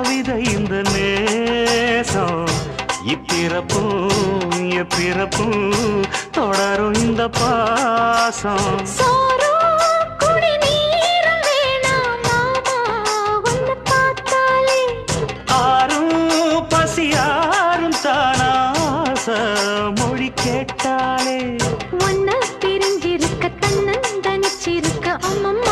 கவிதை இந்த நேசம். இப்பிறப்பும் எப்பிறப்பும் தொடரும் இந்த பாசம். ஆறும் பசியாரும் தானாச மொழி கேட்டாலே. உன்னை பிரிஞ்சிருக்க, தன்னந்தனிச்சிருக்க, என்